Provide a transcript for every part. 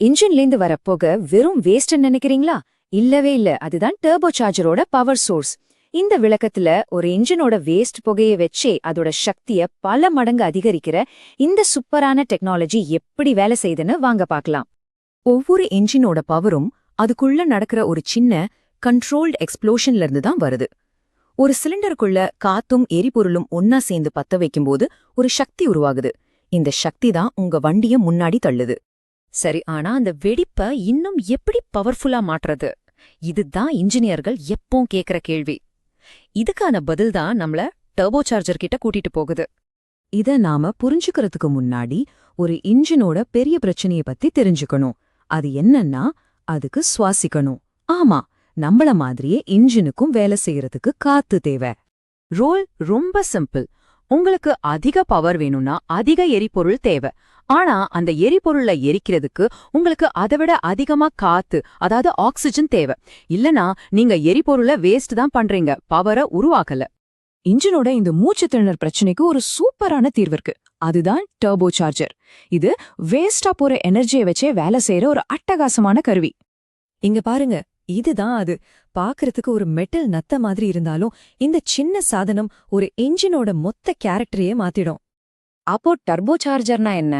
இன்ஜின்லேந்து வர புகை வெறும் வேஸ்ட்னு நினைக்கிறீங்களா? இல்லவே இல்ல. அதுதான் டர்போ சார்ஜரோட பவர் சோர்ஸ் இந்த விளக்கத்துல ஒரு இன்ஜினோட வேஸ்ட் புகையை வச்சே அதோட சக்திய பல மடங்கு அதிகரிக்கிற இந்த சூப்பரான டெக்னாலஜி எப்படி வேலை செய்யுதுன்னு வாங்க பார்க்கலாம். ஒவ்வொரு இன்ஜினோட பவரும் அதுக்குள்ள நடக்கிற ஒரு சின்ன கண்ட்ரோல்டு எக்ஸ்ப்ளோஷன்ல இருந்து தான் வருது. ஒரு சிலிண்டருக்குள்ள காத்தும் எரிபொருளும் ஒன்னா சேர்ந்து பத்த வைக்கும்போது ஒரு சக்தி உருவாகுது. இந்த சக்தி தான் உங்க வண்டிய முன்னாடி தள்ளுது. சரி ஆனா அந்த வெடிப்ப இன்னும் எப்படி பவர்ஃபுல்லா மாற்றுறது? இதுதான் இன்ஜினியர்கள் எப்பவும் கேக்குற கேள்வி. இதுக்கான பதில் தான் நம்மள டர்போ சார்ஜர் கிட்ட கூட்டிட்டு போகுது. இத நாம புரிஞ்சுக்கிறதுக்கு முன்னாடி ஒரு இன்ஜினோட பெரிய பிரச்சனைய பத்தி தெரிஞ்சுக்கணும். அது என்னன்னா அதுக்கு சுவாசிக்கணும். ஆமா நம்மள மாதிரியே இன்ஜினுக்கும் வேலை செய்யறதுக்கு காத்து தேவை. ரோல் ரொம்ப சிம்பிள் உங்களுக்கு அதிக பவர் வேணும்னா அதிக எரிபொருள் தேவை. ஆனா அந்த எரிபொருளை எரிக்கிறதுக்கு உங்களுக்கு அதை விட அதிகமா காத்து அதாவது ஆக்சிஜன் தேவை. இல்லனா நீங்க எரிபொருளை வேஸ்ட் தான் பண்றீங்க பவரை உருவாக்கல. இன்ஜினோட இந்த மூச்சு திணறல் பிரச்சனைக்கு ஒரு சூப்பரான தீர்வு இருக்கு. அதுதான் டர்போ சார்ஜர் இது வேஸ்டா போற எனர்ஜியை வச்சே வேலை செய்யற ஒரு அட்டகாசமான கருவி. இங்க பாருங்க இதுதான் அது. பாக்குறதுக்கு ஒரு மெட்டல் நத்த மாதிரி இருந்தாலும் இந்த சின்ன சாதனம் ஒரு இன்ஜினோட மொத்த கேரக்டரையே மாத்திடும். அப்போ டர்போ சார்ஜர்னா என்ன?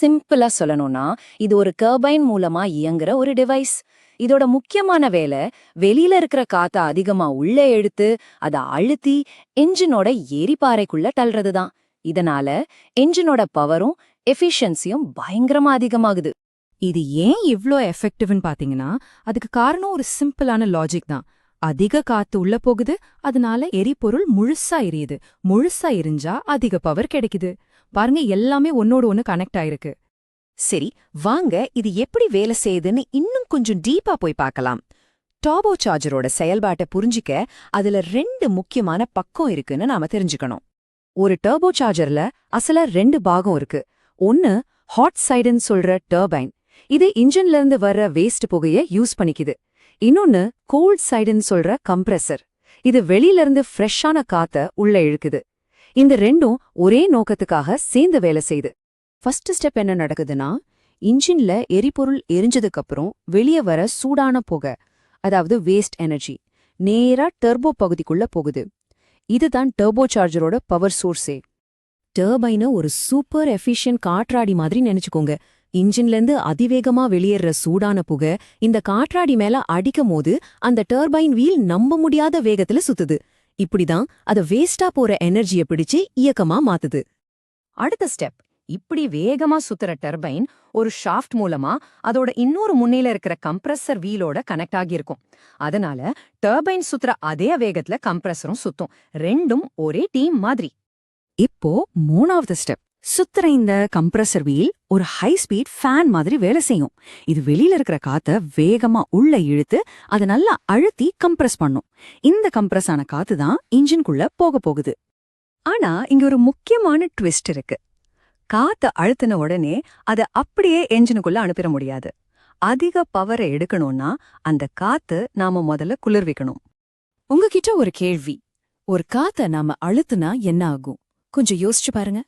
சிம்பிளா சொல்லணும்னா இது ஒரு கர்பைன் மூலமா இயங்குற ஒரு டிவைஸ். இதோட முக்கியமான வேலை வெளியில இருக்கிற காத்த அதிகமா உள்ளே எடுத்து அத அழுத்தி என்ஜினோட எரிபாறைக்குள்ள தள்ளுறதுதான். இதனால என்ஜினோட பவரும் எஃபிஷியன்சியும் பயங்கரமா அதிகமாகுது. இது ஏன் இவ்ளோ எஃபெக்டிவ்னு பாத்தீங்கன்னா அதுக்கு காரணம் ஒரு சிம்பிளான லாஜிக் தான். அதிக காத்து உள்ள போகுது அதனால எரிபொருள் முழுசா எரியுது. முழுசா எரிஞ்சா அதிக பவர் கிடைக்குது. பாருங்க எல்லாமே ஒன்னோடு ஒன்னு கனெக்ட் ஆயிருக்கு. சரி வாங்க இது எப்படி வேலை செய்யுதுன்னு இன்னும் கொஞ்சம் டீப்பா போய் பார்க்கலாம். டாபோ சார்ஜரோட செயல்பாட்டை புரிஞ்சிக்க அதுல ரெண்டு முக்கியமான பக்கம் இருக்குன்னு நாம தெரிஞ்சுக்கணும். ஒரு டர்போ சார்ஜர்ல அசல ரெண்டு பாகம் இருக்கு. ஒன்னு ஹாட் சைடுன்னு சொல்ற டர்பைன் இது இன்ஜின்ல இருந்து வர்ற வேஸ்ட் புகைய யூஸ் பண்ணிக்குது. இன்னொன்னு கோல்ட் சைடுன்னு சொல்ற கம்ப்ரெசர் இது வெளியில இருந்து ஃப்ரெஷ்ஷான காத்த உள்ள இழுக்குது. இந்த ரெண்டும் ஒரே நோக்கத்துக்காக சேர்ந்து வேலை செய்யுது. ஃபர்ஸ்ட் ஸ்டெப் என்ன நடக்குதுன்னா இன்ஜின்ல எரிபொருள் எரிஞ்சதுக்கு அப்புறம் வெளியே வர சூடான புகை அதாவது வேஸ்ட் எனர்ஜி நேரா டர்போ பகுதிக்குள்ள போகுது. இதுதான் டர்போ சார்ஜரோட பவர் சோர்ஸே டர்பைன ஒரு சூப்பர் எஃபிஷியன்ட் காற்றாடி மாதிரி நினைச்சுக்கோங்க. இன்ஜின்ல இருந்து அதிவேகமா வெளியேற சூடான புகை இந்த காற்றாடி மேல அடிக்கும் போது அந்த டர்பைன் வீல் நம்ப முடியாத வேகத்துல சுத்துது. இப்படிதான் அத வேஸ்டா போற எனர்ஜிய பிடிச்சு இயக்கமா மாத்துது. அடுத்த ஸ்டெப் இப்படி வேகமா சுத்துற டர்பைன் ஒரு ஷாஃப்ட் மூலமா அதோட இன்னொரு முன்னையில இருக்கிற கம்ப்ரஸர் வீலோட கனெக்ட் ஆகியிருக்கும். அதனால டர்பைன் சுத்துற அதே வேகத்துல கம்ப்ரஸரும் சுத்தும். ரெண்டும் ஒரே டீம் மாதிரி. இப்போ மூணாவது ஸ்டெப் சுத்துற இந்த கம்ப்ரஸர் வீல் ஒரு ஹை ஸ்பீட் ஃபேன் மாதிரி வேலை செய்யும். இது வெளியில இருக்கிற காத்த வேகமா உள்ள இழுத்து அதை நல்லா அழுத்தி கம்ப்ரஸ் பண்ணும். இந்த கம்ப்ரஸ் ஆன காத்து தான் இன்ஜின்குள்ள போக போகுது. ஆனா இங்க ஒரு முக்கியமான ட்விஸ்ட் இருக்கு. காத்த அழுத்தின உடனே அதை அப்படியே என்ஜினுக்குள்ள அனுப்பிட முடியாது. அதிக பவரை எடுக்கணும்னா அந்த காத்து நாம முதல்ல குளிர்விக்கணும். உங்ககிட்ட ஒரு கேள்வி. ஒரு காத்த நாம அழுத்துனா என்ன ஆகும்? கொஞ்சம் யோசிச்சு பாருங்க.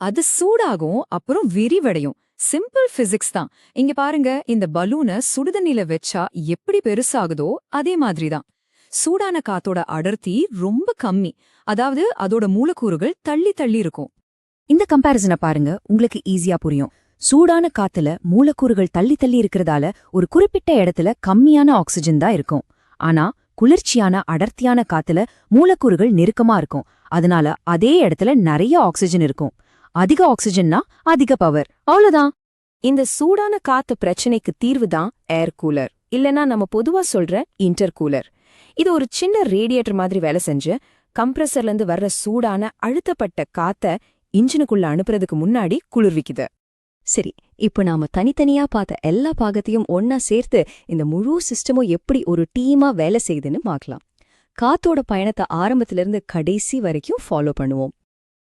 அது சூடாகும் அப்புறம் விரிவடையும். சிம்பிள் பிசிக்ஸ் தான். இங்க பாருங்க இந்த பலூனை சுடுதண்ணில வச்சா எப்படி பெருசாகுதோ அதே மாதிரிதான். சூடான காத்தோட அடர்த்தி ரொம்ப கம்மி. அதாவது அதோட மூலக்கூறுகள் தள்ளி தள்ளி இருக்கும். இந்த கம்பாரிசனை பாருங்க உங்களுக்கு ஈஸியா புரியும். சூடான காத்துல மூலக்கூறுகள் தள்ளி தள்ளி இருக்கிறதால ஒரு குறிப்பிட்ட இடத்துல கம்மியான ஆக்சிஜன் தான் இருக்கும். ஆனா குளிர்ச்சியான அடர்த்தியான காத்துல மூலக்கூறுகள் நெருக்கமா இருக்கும். அதனால அதே இடத்துல நிறைய ஆக்சிஜன் இருக்கும். அதிக ஆக்சிஜன்னா அதிக பவர் அவ்வளவுதான். இந்த சூடான காத்து பிரச்சனைக்கு தீர்வு தான் ஏர் கூலர் இல்லனா நம்ம பொதுவா சொல்ற இன்டர் கூலர் இது ஒரு சின்ன ரேடியேட்டர் மாதிரி வேலை செஞ்சு கம்ப்ரஸர்ல இருந்து வர்ற சூடான அழுத்தப்பட்ட காத்த இன்ஜினுக்குள்ள அனுப்புறதுக்கு முன்னாடி குளிர்விக்குது சரி இப்போ நாம தனித்தனியா பார்த்த எல்லா பாகத்தையும் ஒன்னா சேர்த்து இந்த முழு சிஸ்டமும் எப்படி ஒரு டீமா வேலை செய்யுதுன்னு பார்க்கலாம். காத்தோட பயணத்தை ஆரம்பத்திலிருந்து கடைசி வரைக்கும் ஃபாலோ பண்ணுவோம்.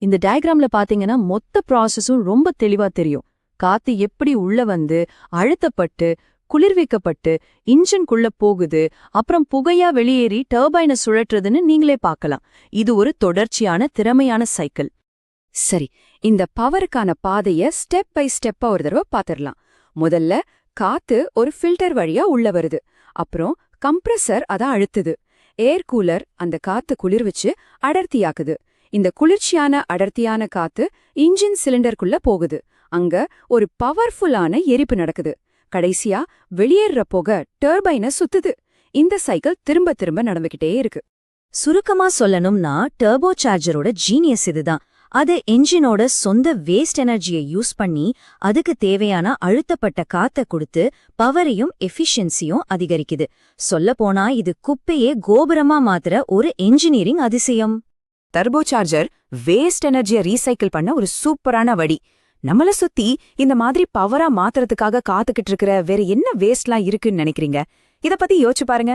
இந்த டயக்ராம்ல பாத்தீங்கன்னா மொத்த ப்ராசஸும் ரொம்ப தெளிவா தெரியும். காத்து எப்படி உள்ள வந்து அழுத்தப்பட்டு குளிர்விக்கப்பட்டு இன்ஜின்குள்ள போகுது அப்புறம் புகையா வெளியேறி டர்பைனை சுழற்றுதுன்னு நீங்களே பார்க்கலாம். இது ஒரு தொடர்ச்சியான திறமையான சைக்கிள் சரி இந்த பவருக்கான பாதைய ஸ்டெப் பை ஸ்டெப்பா ஒரு தடவை பாத்திரலாம். முதல்ல காத்து ஒரு ஃபில்டர் வழியா உள்ள வருது. அப்புறம் கம்ப்ரஸர் அத அழுத்துது. ஏர் கூலர் அந்த காத்து குளிர்விச்சு அடர்த்தியாக்குது. இந்த குளிர்ச்சியான அடர்த்தியான காத்து இன்ஜின் சிலிண்டருக்குள்ள போகுது. அங்க ஒரு பவர்ஃபுல்லான எரிப்பு நடக்குது. கடைசியா வெளியேற போக டர்பைனை சுத்துது. இந்த சைக்கிள் திரும்ப திரும்ப நடந்துகிட்டே இருக்கு. சுருக்கமா சொல்லணும்னா டர்போ சார்ஜரோட ஜீனியஸ் இதுதான். அது என்ஜினோட சொந்த வேஸ்ட் எனர்ஜியை யூஸ் பண்ணி அதுக்கு தேவையான அழுத்தப்பட்ட காத்த கொடுத்து பவரையும் எஃபிஷியன்சியும் அதிகரிக்குது. சொல்லப்போனா இது குப்பையே கோபுரமா மாத்துற ஒரு என்ஜினியரிங் அதிசயம். டர்போ சார்ஜர் வேஸ்ட் எனர்ஜியை ரீசைக்கிள் பண்ண ஒரு சூப்பரான வழி. நம்மள சுத்தி இந்த மாதிரி பவரா மாத்துறதுக்காக காத்துக்கிட்டு இருக்கிற வேற என்ன வேஸ்ட்லாம் இருக்குன்னு நினைக்கிறீங்க? இத பத்தி யோசிச்சு பாருங்க.